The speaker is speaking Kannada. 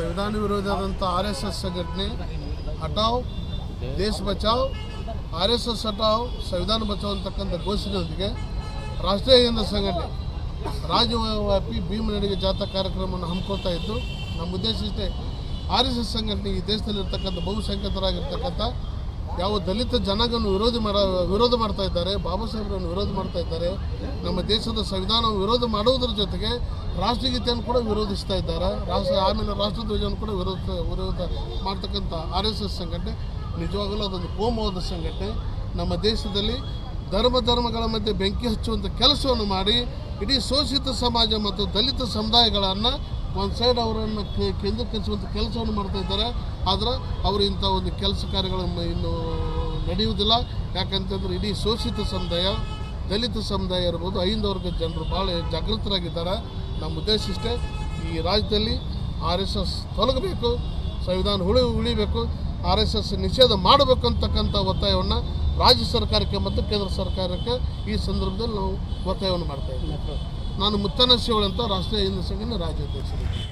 ಸಂವಿಧಾನ ವಿರೋಧಿಯಾದಂಥ ಆರ್ ಎಸ್ ಎಸ್ ಸಂಘಟನೆ ಹಟಾವ್ ದೇಶ ಬಚಾವ್, ಆರ್ ಎಸ್ ಎಸ್ ಹಟಾವ್ ಸಂವಿಧಾನ ಬಚಾವ್ ಅಂತಕ್ಕಂಥ ಘೋಷಣೆಯೊಂದಿಗೆ ರಾಷ್ಟ್ರೀಯ ಹಿಂದ ಸಂಘಟನೆ, ರಾಜ್ಯವ್ಯಾಪಿ ಭೀಮ ನಡಿಗೆ ಜಾಥಾ ಕಾರ್ಯಕ್ರಮವನ್ನು ಹಮ್ಮಿಕೊಳ್ತಾ ಇದ್ದು, ನಮ್ಮ ಉದ್ದೇಶ ಇಷ್ಟೇ, ಆರ್ ಎಸ್ ಎಸ್ ಸಂಘಟನೆ ಈ ದೇಶದಲ್ಲಿರ್ತಕ್ಕಂಥ ಬಹುಸಂಖ್ಯಾತರಾಗಿರ್ತಕ್ಕಂಥ ಯಾವ ದಲಿತ ಜನಗಳನ್ನು ವಿರೋಧ ವಿರೋಧ ಮಾಡ್ತಾ ಇದ್ದಾರೆ, ಬಾಬಾ ಸಾಹೇಬ್ರನ್ನು ವಿರೋಧ ಮಾಡ್ತಾ ಇದ್ದಾರೆ, ನಮ್ಮ ದೇಶದ ಸಂವಿಧಾನವನ್ನು ವಿರೋಧ ಮಾಡುವುದರ ಜೊತೆಗೆ ರಾಷ್ಟ್ರಗೀತೆಯನ್ನು ಕೂಡ ವಿರೋಧಿಸ್ತಾ ಇದ್ದಾರೆ. ರಾಷ್ಟ್ರ, ಆಮೇಲೆ ರಾಷ್ಟ್ರಧ್ವಜವನ್ನು ಕೂಡ ವಿರೋಧ ವಿರೋಧ ಮಾಡ್ತಕ್ಕಂಥ ಆರ್ ಎಸ್ ಎಸ್ ಸಂಘಟನೆ, ನಿಜವಾಗಲೂ ಅದೊಂದು ಕೋಮವಾದ ಸಂಘಟನೆ. ನಮ್ಮ ದೇಶದಲ್ಲಿ ಧರ್ಮ, ಧರ್ಮಗಳ ಮಧ್ಯೆ ಬೆಂಕಿ ಹಚ್ಚುವಂಥ ಕೆಲಸವನ್ನು ಮಾಡಿ, ಇಡೀ ಶೋಷಿತ ಸಮಾಜ ಮತ್ತು ದಲಿತ ಸಮುದಾಯಗಳನ್ನು ಒಂದು ಸೈಡ್ ಅವರನ್ನು ಕೇಂದ್ರೀಕರಿಸುವಂಥ ಕೆಲಸವನ್ನು ಮಾಡ್ತಾ ಇದ್ದಾರೆ. ಆದರೆ ಅವರು ಇಂಥ ಒಂದು ಕೆಲಸ ಕಾರ್ಯಗಳನ್ನು ಇನ್ನು ನಡೆಯುವುದಿಲ್ಲ. ಯಾಕಂತಂದ್ರೆ ಇಡೀ ಶೋಷಿತ ಸಮುದಾಯ, ದಲಿತ ಸಮುದಾಯ ಇರ್ಬೋದು ಐದು ವರ್ಗದ ಜನರು ಭಾಳ ಜಾಗೃತರಾಗಿದ್ದಾರೆ. ನಮ್ಮ ಉದ್ದೇಶ ಇಷ್ಟೇ, ಈ ರಾಜ್ಯದಲ್ಲಿ ಆರ್ ಎಸ್ ಎಸ್ ತೊಲಗಬೇಕು, ಸಂವಿಧಾನ ಉಳಿ, ಉಳಿಬೇಕು, ಆರ್ ಎಸ್ ಎಸ್ ನಿಷೇಧ ಮಾಡಬೇಕು ಅಂತಕ್ಕಂಥ ಒತ್ತಾಯವನ್ನು ರಾಜ್ಯ ಸರ್ಕಾರಕ್ಕೆ ಮತ್ತು ಕೇಂದ್ರ ಸರ್ಕಾರಕ್ಕೆ ಈ ಸಂದರ್ಭದಲ್ಲಿ ನಾವು ಒತ್ತಾಯವನ್ನು ಮಾಡ್ತಾ ಇದ್ದೀವಿ. ನಾನು ಮುತ್ತನ ಶಿವಳಂತ ರಾಷ್ಟ್ರೀಯ ಹಿಂದೂ ರಾಜ್ಯಾಧ್ಯಕ್ಷರು.